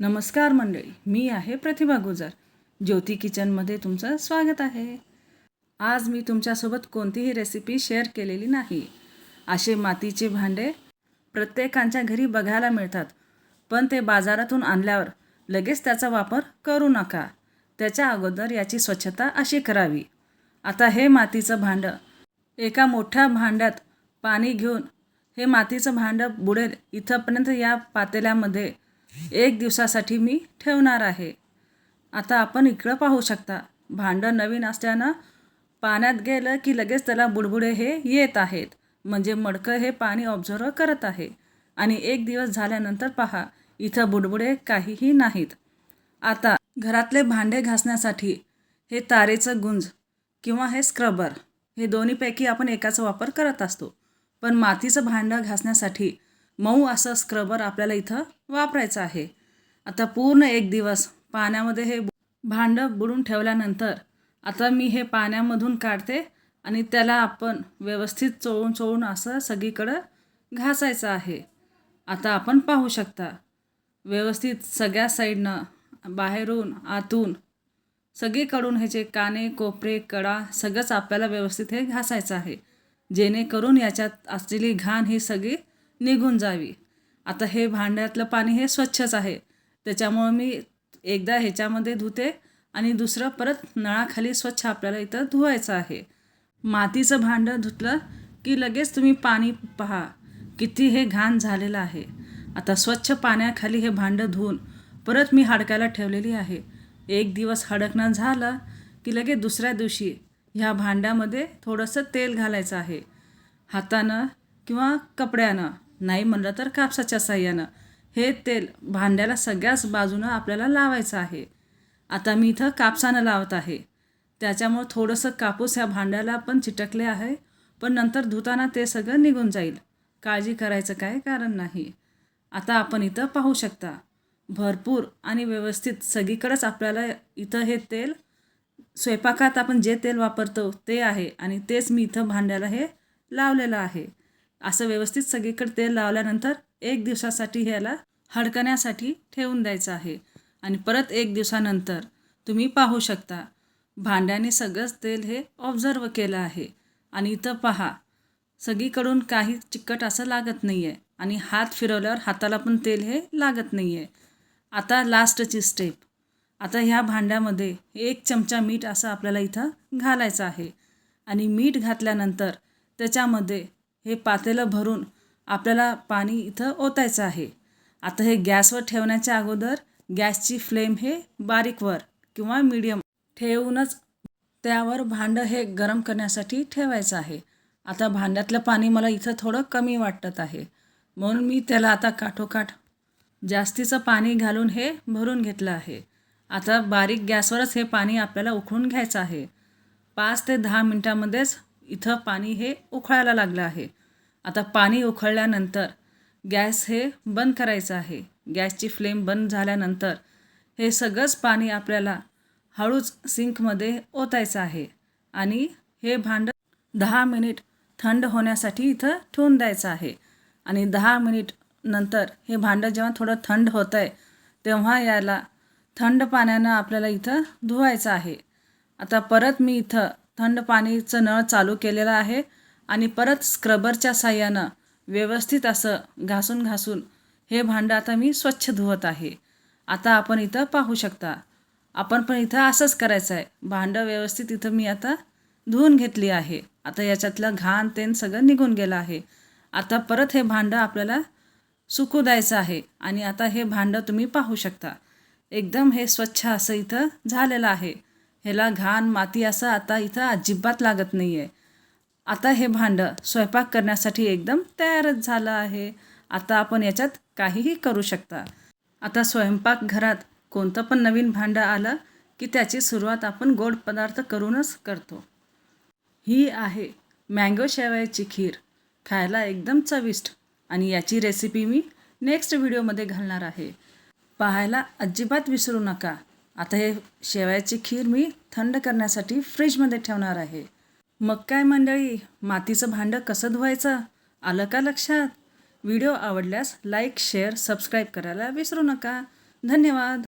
नमस्कार मंडळी मी आहे प्रतिभा गुजर. ज्योती किचनमध्ये तुमचं स्वागत आहे. आज मी तुमच्यासोबत कोणतीही रेसिपी शेअर केलेली नाही. असे मातीचे भांडे प्रत्येकांच्या घरी बघायला मिळतात पण ते बाजारातून आणल्यावर लगेच त्याचा वापर करू नका. त्याच्या अगोदर याची स्वच्छता अशी करावी. आता हे मातीचं भांडं एका मोठ्या भांड्यात पाणी घेऊन हे मातीचं भांडं बुडेल इथंपर्यंत या पातेल्यामध्ये एक दिवसासाठी मी ठेवणार आहे. आता आपण इकडं पाहू शकता. भांडं नवीन असल्यानं पाण्यात गेलं की लगेच त्याला बुडबुडे हे येत आहेत. म्हणजे मडकं हे पाणी ऑब्झर्व करत आहे. आणि एक दिवस झाल्यानंतर पहा इथं बुडबुडे काहीही नाहीत. आता घरातले भांडे घासण्यासाठी हे तारेचं गुंज किंवा हे स्क्रबर हे दोन्हीपैकी आपण एकाचा वापर करत असतो. पण मातीचं भांडं घासण्यासाठी मऊ असं स्क्रबर आपल्याला इथं वापरायचं आहे. आता पूर्ण एक दिवस पाण्यामध्ये हे भांडं बुडून ठेवल्यानंतर आता मी हे पाण्यामधून काढते आणि त्याला आपण व्यवस्थित चोळून चोळून असं सगळीकडं घासायचं आहे. आता आपण पाहू शकता व्यवस्थित सगळ्या साईडनं बाहेरून आतून सगळीकडून ह्याचे काने कोपरे कडा सगळंच आपल्याला व्यवस्थित हे घासायचं आहे. जेणेकरून याच्यात असलेली घाण ही सगळी निघून जावी. आता हे भांड्यातलं पाणी हे स्वच्छच आहे. त्याच्यामुळं मी एकदा ह्याच्यामध्ये धुते आणि दुसरं परत नळाखाली स्वच्छ आपल्याला इथं धुवायचं आहे. मातीचं भांडं धुतलं की लगेच तुम्ही पाणी पहा. किती हे घाण झालेलं आहे. आता स्वच्छ पाण्याखाली हे भांडं धुवून परत मी हडकायला ठेवलेली आहे. एक दिवस हडकणं झालं की लगेच दुसऱ्या दिवशी ह्या भांड्यामध्ये थोडंसं तेल घालायचं आहे. हातानं किंवा कपड्यानं. नाही म्हणलं तर कापसाच्या साह्यानं. हे तेल भांड्याला सगळ्याच बाजूनं आपल्याला लावायचं आहे. आता मी इथं कापसानं लावत आहे. त्याच्यामुळं थोडंसं कापूस ह्या भांड्याला पण चिटकले आहे पण नंतर धुताना ते सगळं निघून जाईल. काळजी करायचं काय कारण नाही. आता आपण इथं पाहू शकता. भरपूर आणि व्यवस्थित सगळीकडंच आपल्याला इथं हे तेल स्वयंपाकात आपण जे तेल वापरतो ते आहे आणि तेच मी इथं भांड्याला हे लावलेलं आहे. असं व्यवस्थित सगळीकडे तेल लावल्यानंतर एक दिवसासाठी ह्याला हडकण्यासाठी ठेवून द्यायचं आहे. आणि परत एक दिवसानंतर तुम्ही पाहू शकता भांड्याने सगळंच तेल हे ऑब्झर्व केलं आहे. आणि इथं पहा सगळीकडून काही चिकट असं लागत नाही आहे आणि हात फिरवल्यावर हाताला पण तेल हे लागत नाही आहे आता लास्टची स्टेप आता ह्या भांड्यामध्ये एक चमचा मीठ असं आपल्याला इथं घालायचं आहे. आणि मीठ घातल्यानंतर त्याच्यामध्ये हे पातेलं भरून आपल्याला पाणी इथं ओतायचं आहे. आता हे गॅसवर ठेवण्याच्या अगोदर गॅसची फ्लेम हे बारीकवर किंवा मीडियम ठेवूनच त्यावर भांडं हे गरम करण्यासाठी ठेवायचं आहे. आता भांड्यातलं पाणी मला इथं थोडं कमी वाटत आहे. म्हणून मी त्याला आता काठोकाठ जास्तीचं पाणी घालून हे भरून घेतलं आहे. आता बारीक गॅसवरच हे पाणी आपल्याला उकळून घ्यायचं आहे. पाच ते दहा मिनटामध्येच इथं पाणी हे उकळायला लागलं आहे. आता पाणी उकळल्यानंतर गॅस हे बंद करायचं आहे. गॅसची फ्लेम बंद झाल्यानंतर हे सगळंच पाणी आपल्याला हळूच सिंकमध्ये ओतायचं आहे आणि हे भांडं दहा मिनिट थंड होण्यासाठी इथं ठेवून द्यायचं आहे आणि दहा मिनिट नंतर हे भांडं जेव्हा थोडं थंड होतं आहे तेव्हा याला थंड पाण्यानं आपल्याला इथं धुवायचं आहे. आता परत मी इथं थंड पाणीचं नळ चालू केलेलं आहे. आणि परत स्क्रबरच्या साह्यानं व्यवस्थित असं घासून घासून हे भांडं आता मी स्वच्छ धुवत आहे. आता आपण इथं पाहू शकता. आपण पण इथं असंच करायचं आहे भांडं व्यवस्थित इथं मी आता धुवून घेतली आहे. आता याच्यातलं घाण तेन सगळं निघून गेलं आहे. आता परत हे भांडं आपल्याला सुकू द्यायचं आहे आणि आता हे भांडं तुम्ही पाहू शकता. एकदम हे स्वच्छ असं इथं झालेलं आहे. ह्याला घाण माती असं आता इथं अजिबात लागत नाही आहे आता हे भांडं स्वयंपाक करण्यासाठी एकदम तयारच झालं आहे. आता आपण याच्यात काहीही करू शकता. आता स्वयंपाकघरात कोणतं पण नवीन भांडं आलं की त्याची सुरुवात आपण गोड पदार्थ करूनच करतो. ही आहे मँगो शेवयाची खीर. खायला एकदम चविष्ट आणि याची रेसिपी मी नेक्स्ट व्हिडिओमध्ये घालणार आहे. पाहायला अजिबात विसरू नका. आता हे शेवयाची खीर मी थंड करण्यासाठी फ्रीजमध्ये ठेवणार आहे. मग काय मंडळी मातीचं भांडं कसं धुवायचं? आलं का लक्षात? व्हिडिओ आवडल्यास लाईक शेअर सबस्क्राईब करायला विसरू नका. धन्यवाद.